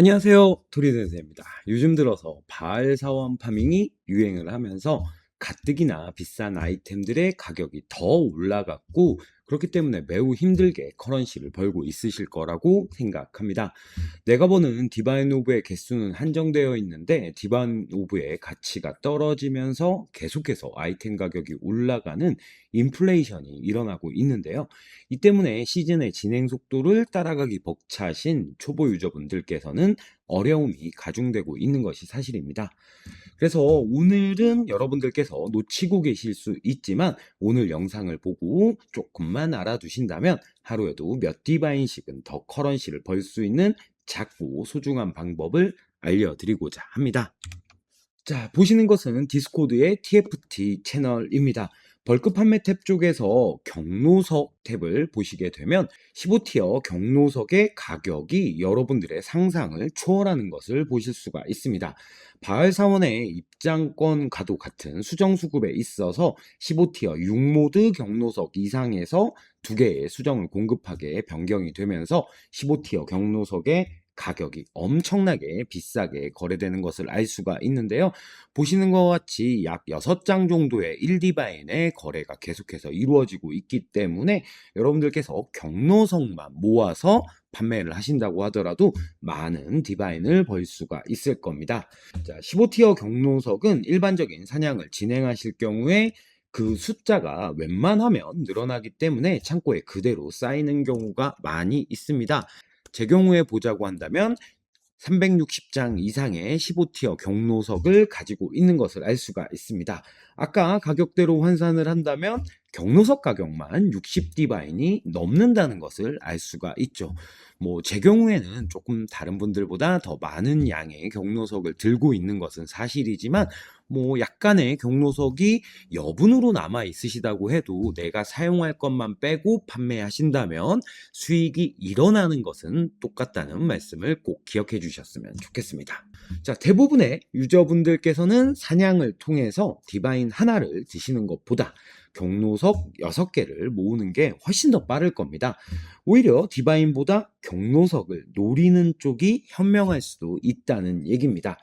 안녕하세요. 토리센세입니다. 요즘 들어서 바알 사원 파밍이 유행을 하면서 가뜩이나 비싼 아이템들의 가격이 더 올라갔고 그렇기 때문에 매우 힘들게 커런시를 벌고 있으실 거라고 생각합니다. 내가 보는 디바인 오브의 개수는 한정되어 있는데 디바인 오브의 가치가 떨어지면서 계속해서 아이템 가격이 올라가는 인플레이션이 일어나고 있는데요. 이 때문에 시즌의 진행 속도를 따라가기 벅차신 초보 유저분들께서는 어려움이 가중되고 있는 것이 사실입니다. 그래서 오늘은 여러분들께서 놓치고 계실 수 있지만 오늘 영상을 보고 조금만 알아두신다면 하루에도 몇 디바인씩은 더 커런시를 벌 수 있는 작고 소중한 방법을 알려드리고자 합니다. 자, 보시는 것은 디스코드의 TFT 채널입니다. 벌크 판매 탭 쪽에서 경로석 탭을 보시게 되면 15티어 경로석의 가격이 여러분들의 상상을 초월하는 것을 보실 수가 있습니다. 바알 사원의 입장권과도 같은 수정 수급에 있어서 15티어 6모드 경로석 이상에서 두 개의 수정을 공급하게 변경이 되면서 15티어 경로석의 가격이 엄청나게 비싸게 거래되는 것을 알 수가 있는데요. 보시는 것 같이 약 6장 정도의 1디바인의 거래가 계속해서 이루어지고 있기 때문에 여러분들께서 경로석만 모아서 판매를 하신다고 하더라도 많은 디바인을 벌 수가 있을 겁니다. 자, 15티어 경로석은 일반적인 사냥을 진행하실 경우에 그 숫자가 웬만하면 늘어나기 때문에 창고에 그대로 쌓이는 경우가 많이 있습니다. 제 경우에 보자고 한다면 360장 이상의 15티어 경로석을 가지고 있는 것을 알 수가 있습니다. 아까 가격대로 환산을 한다면 경로석 가격만 60디바인이 넘는다는 것을 알 수가 있죠. 뭐 제 경우에는 조금 다른 분들보다 더 많은 양의 경로석을 들고 있는 것은 사실이지만 뭐 약간의 경로석이 여분으로 남아 있으시다고 해도 내가 사용할 것만 빼고 판매하신다면 수익이 일어나는 것은 똑같다는 말씀을 꼭 기억해 주셨으면 좋겠습니다. 자, 대부분의 유저분들께서는 사냥을 통해서 디바인 하나를 드시는 것보다 경로석 6개를 모으는 게 훨씬 더 빠를 겁니다. 오히려 디바인보다 경로석을 노리는 쪽이 현명할 수도 있다는 얘기입니다.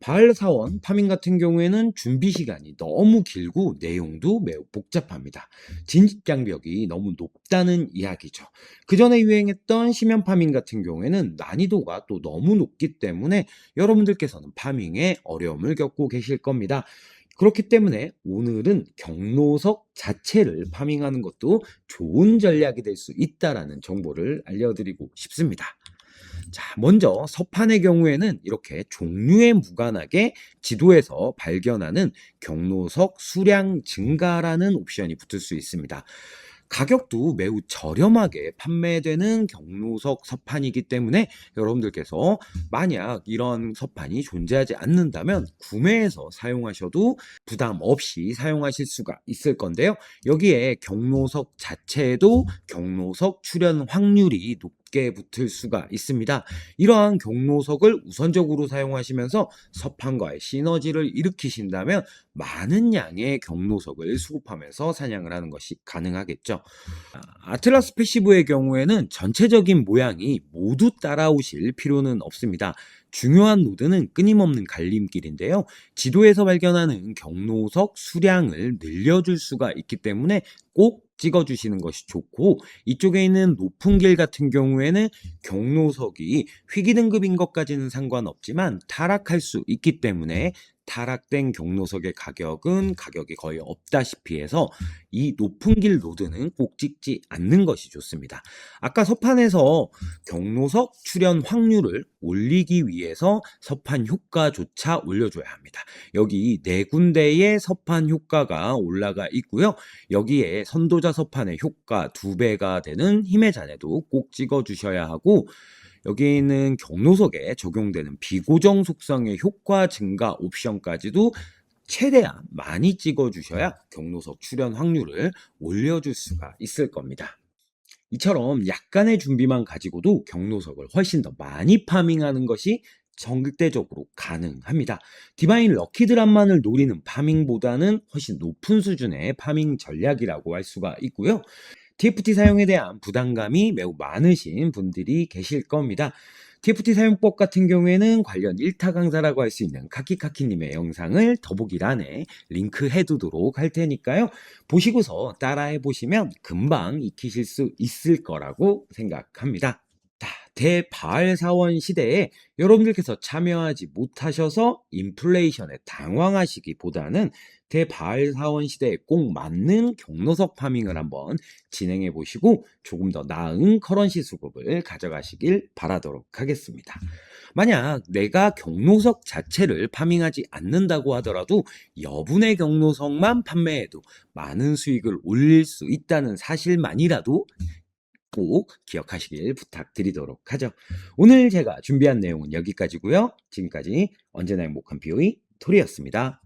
바알 사원 파밍 같은 경우에는 준비 시간이 너무 길고 내용도 매우 복잡합니다. 진입 장벽이 너무 높다는 이야기죠. 그 전에 유행했던 심연 파밍 같은 경우에는 난이도가 또 너무 높기 때문에 여러분들께서는 파밍에 어려움을 겪고 계실 겁니다. 그렇기 때문에 오늘은 경로석 자체를 파밍하는 것도 좋은 전략이 될 수 있다라는 정보를 알려드리고 싶습니다. 자, 먼저 서판의 경우에는 이렇게 종류에 무관하게 지도에서 발견하는 경로석 수량 증가라는 옵션이 붙을 수 있습니다. 가격도 매우 저렴하게 판매되는 경로석 서판이기 때문에 여러분들께서 만약 이런 서판이 존재하지 않는다면 구매해서 사용하셔도 부담 없이 사용하실 수가 있을 건데요. 여기에 경로석 자체에도 경로석 출현 확률이 높 높게 붙을 수가 있습니다. 이러한 경로석을 우선적으로 사용하시면서 서판과의 시너지를 일으키신다면 많은 양의 경로석을 수급하면서 사냥을 하는 것이 가능하겠죠. 아, 아틀라스 패시브의 경우에는 전체적인 모양이 모두 따라오실 필요는 없습니다. 중요한 노드는 끊임없는 갈림길인데요. 지도에서 발견하는 경로석 수량을 늘려줄 수가 있기 때문에 꼭 찍어주시는 것이 좋고 이쪽에 있는 높은 길 같은 경우에는 경로석이 희귀 등급인 것까지는 상관없지만 타락할 수 있기 때문에 타락된 경로석의 가격은 가격이 거의 없다시피 해서 이 높은 길 노드는 꼭 찍지 않는 것이 좋습니다. 아까 서판에서 경로석 출현 확률을 올리기 위해서 서판 효과조차 올려줘야 합니다. 여기 네 군데의 서판 효과가 올라가 있고요. 여기에 선도자 서판의 효과 두 배가 되는 힘의 잔해도 꼭 찍어주셔야 하고 여기 있는 경로석에 적용되는 비고정 속성의 효과 증가 옵션까지도 최대한 많이 찍어주셔야 경로석 출현 확률을 올려줄 수가 있을 겁니다. 이처럼 약간의 준비만 가지고도 경로석을 훨씬 더 많이 파밍하는 것이 정극대적으로 가능합니다. 디바인 럭키 드랍만을 노리는 파밍보다는 훨씬 높은 수준의 파밍 전략이라고 할 수가 있고요. TFT 사용에 대한 부담감이 매우 많으신 분들이 계실 겁니다. TFT 사용법 같은 경우에는 관련 1타 강사라고 할 수 있는 카키카키님의 영상을 더보기란에 링크 해 두도록 할 테니까요. 보시고서 따라해 보시면 금방 익히실 수 있을 거라고 생각합니다. 자, 대바알 사원 시대에 여러분들께서 참여하지 못하셔서 인플레이션에 당황하시기보다는 대바알 사원 시대에 꼭 맞는 경로석 파밍을 한번 진행해 보시고 조금 더 나은 커런시 수급을 가져가시길 바라도록 하겠습니다. 만약 내가 경로석 자체를 파밍하지 않는다고 하더라도 여분의 경로석만 판매해도 많은 수익을 올릴 수 있다는 사실만이라도 꼭 기억하시길 부탁드리도록 하죠. 오늘 제가 준비한 내용은 여기까지고요. 지금까지 언제나 행복한 비오이 토리였습니다.